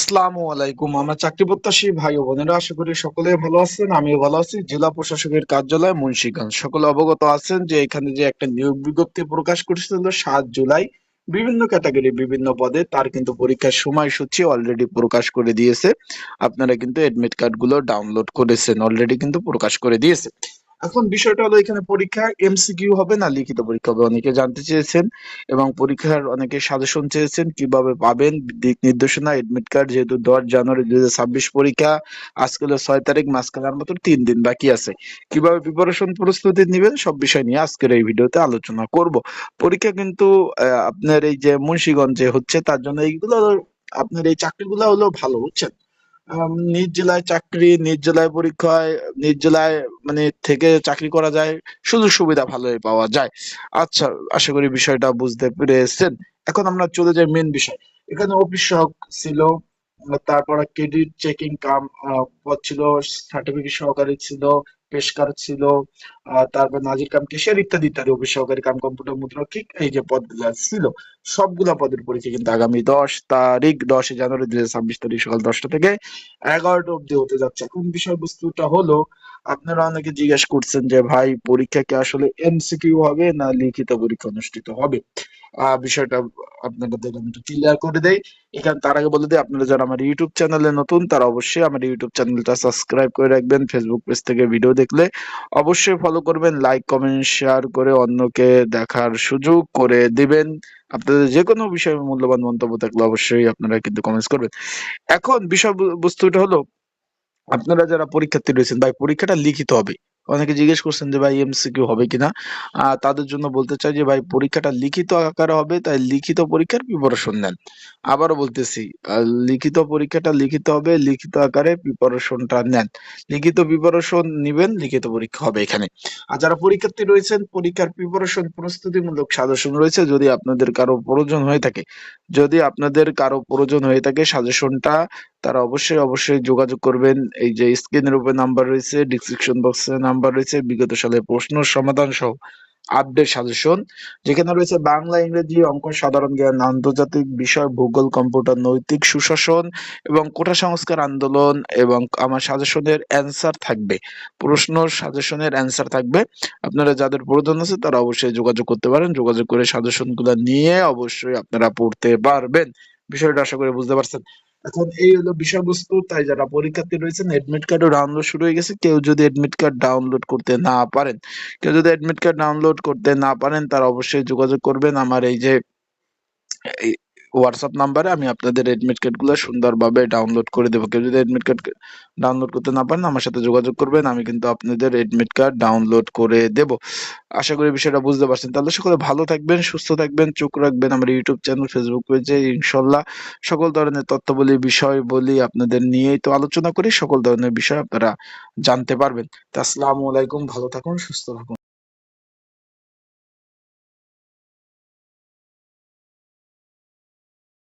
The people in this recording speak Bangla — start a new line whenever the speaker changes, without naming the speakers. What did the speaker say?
আসসালামু আলাইকুম। আমরা চাকরি প্রত্যাশী ভাই ও বোনেরা, আশা করি সকলে ভালো আছেন, আমিও ভালো আছি। জেলা প্রশাসকের কার্যালয় সকলে অবগত আছেন যে এখানে যে একটা নিয়োগ বিজ্ঞপ্তি প্রকাশ করেছিল, সাত জুলাই, বিভিন্ন ক্যাটাগরি, বিভিন্ন পদে, তার কিন্তু পরীক্ষার সময়সূচি অলরেডি প্রকাশ করে দিয়েছে। আপনারা কিন্তু এডমিট কার্ডগুলো ডাউনলোড করেছেন অলরেডি কিন্তু প্রকাশ করে দিয়েছে। এখন বিষয়টা হলো এখানে পরীক্ষা এমসিকিউ হবে না লিখিত পরীক্ষা হবে, অনেকে জানতে চেয়েছেন এবং পরীক্ষার অনেকে সাজেশন চেয়েছেন কীভাবে পাবেন, দিক নির্দেশনা এডমিট কার্ড যেহেতু দশ জানুয়ারি দুই ছাব্বিশ পরীক্ষা, আজকে হলো ছয় তারিখ, মাঝখানের মতো তিন দিন বাকি আছে। কীভাবে প্রিপারেশন প্রস্তুতি নেবেন সব বিষয় নিয়ে আজকের এই ভিডিওতে আলোচনা করব। পরীক্ষা কিন্তু আপনার এই যে মুন্সিগঞ্জে হচ্ছে, তার জন্য এইগুলো আপনার এই চাকরিগুলো হলো ভালো, বুঝছেন? নিজ জেলায় চাকরি, নিজ জেলায় পরীক্ষায়, নিজ জেলায় মানে থেকে চাকরি করা যায়, সুযোগ সুবিধা ভালোই পাওয়া যায়। আচ্ছা আশা করি বিষয়টা বুঝতে পেরেছেন। এখন আমরা চলে যাই মেন বিষয়। এখানে অফিস সহক ছিল, তারপরে ক্রেডিট চেকিং কাম পদ ছিল সার্টিফিকেট সহকারী ছিল পেশকার ছিল তারপর নাজির কাম কেশিয়ার ইত্যাদি ইত্যাদি অফিস সহকারী কাম কম্পিউটার মুদ্রা, ঠিক এই যে পদগুলো ছিল, সবগুলা পদের পরীক্ষা কিন্তু আগামী দশ তারিখ, দশই জানুয়ারি দুই হাজার ছাব্বিশ তারিখ সকাল দশটা থেকে এগারোটা অব্দি হতে যাচ্ছে। এখন বিষয়বস্তুটা হলো, আপনারা অনেকে জিজ্ঞেস করছেন যে, ভাই, পরীক্ষা কি আসলে এমসিকিউ হবে না লিখিত পরীক্ষা অনুষ্ঠিত হবে? বিষয়টা আপনাদের একটু ক্লিয়ার করে দেই। এখানে তার আগে বলে দিই, আপনারা যারা আমার ইউটিউব চ্যানেলে নতুন, তারা অবশ্যই আমার ইউটিউব চ্যানেলটা সাবস্ক্রাইব করে রাখবেন ফেসবুক পেজ থেকে ভিডিও দেখলে। অবশ্যই ফলো করবেন লাইক কমেন্ট শেয়ার করে অন্যকে দেখার সুযোগ করে দিবেন। আপনাদের যে কোনো বিষয়ে মূল্যবান মন্তব্য থাকলে অবশ্যই আপনারা কিন্তু কমেন্টস করবেন। এখন বিষয় বু- বস্তুটা হলো, আপনারা যারা পরীক্ষার্থী রয়েছেন, ভাই, পরীক্ষাটা লিখিত হবে। অনেকে জিজ্ঞেস করছেন যে ভাই এমসিকিউ হবে কিনা। তাদের জন্য বলতে চাই যে ভাই পরীক্ষাটা লিখিত আকারে হবে, তাই লিখিত পরীক্ষার প্রিপারেশন নেন। আবারও বলতেছি লিখিত পরীক্ষাটা লিখিত হবে, লিখিত আকারে প্রিপারেশনটা নেন। লিখিত প্রিপারেশন নিবেন, লিখিত পরীক্ষা হবে এখানে। আর যারা পরীক্ষার্থী রয়েছেন, পরীক্ষার প্রিপারেশন প্রস্তুতিমূলক সাজেশন রয়েছে, যদি আপনাদের কারও প্রয়োজন হয়ে থাকে, যদি আপনাদের কারও প্রয়োজন হয়ে থাকে সাজেশনটা তারা অবশ্যই অবশ্যই যোগাযোগ করবেন। এই যে স্ক্রিনের উপরে নাম্বার রয়েছে ডিসক্রিপশন বক্সে নাম্বার রয়েছে, বিগত সালের প্রশ্ন সমাধান সহ আপডেট সাজেশন যেখানে রয়েছে বাংলা, ইংরেজি, অঙ্ক, সাধারণ জ্ঞান, আন্তর্জাতিক বিষয়, ভূগোল, কম্পিউটার, নৈতিক সুশাসন এবং কোটা সংস্কার আন্দোলন এবং আমার সাজেশনের অ্যান্সার থাকবে। প্রশ্ন সাজেশনের অ্যান্সার থাকবে। আপনারা যাদের প্রয়োজন আছে তারা অবশ্যই যোগাযোগ করতে পারেন। যোগাযোগ করে সাজেশনগুলো নিয়ে অবশ্যই আপনারা পড়তে পারবেন। বিষয়টা আশা করি বুঝতে পারছেন। এখন এই হলো বিষয়বস্তু, তাই যারা পরীক্ষার্থী রয়েছেন এডমিট কার্ডও ডাউনলোড শুরু হয়ে গেছে। কেউ যদি এডমিট কার্ড ডাউনলোড করতে না পারেন, কেউ যদি এডমিট কার্ড ডাউনলোড করতে না পারেন, তারা অবশ্যই যোগাযোগ করবেন। আমার এই যে হোয়াটসঅ্যাপ নাম্বারে আমি আপনাদের এডমিট কার্ডগুলো সুন্দরভাবে ডাউনলোড করে দেবো। কেউ যদি এডমিট কার্ড ডাউনলোড করতে না পারেন, আমার সাথে যোগাযোগ করবেন, আমি কিন্তু আপনাদের এডমিট কার্ড ডাউনলোড করে দেব। আশা করি বিষয়টা বুঝতে পারছেন। তাহলে সকলে ভালো থাকবেন, সুস্থ থাকবেন, চোখ রাখবেন আমার ইউটিউব চ্যানেল ফেসবুক পেজে ইনশাল্লাহ সকল ধরনের তথ্য বলি বিষয় বলি আপনাদের নিয়েই তো আলোচনা করি, সকল ধরনের বিষয় আপনারা জানতে পারবেন। তা আসসালামু আলাইকুম, ভালো থাকুন, সুস্থ থাকুন।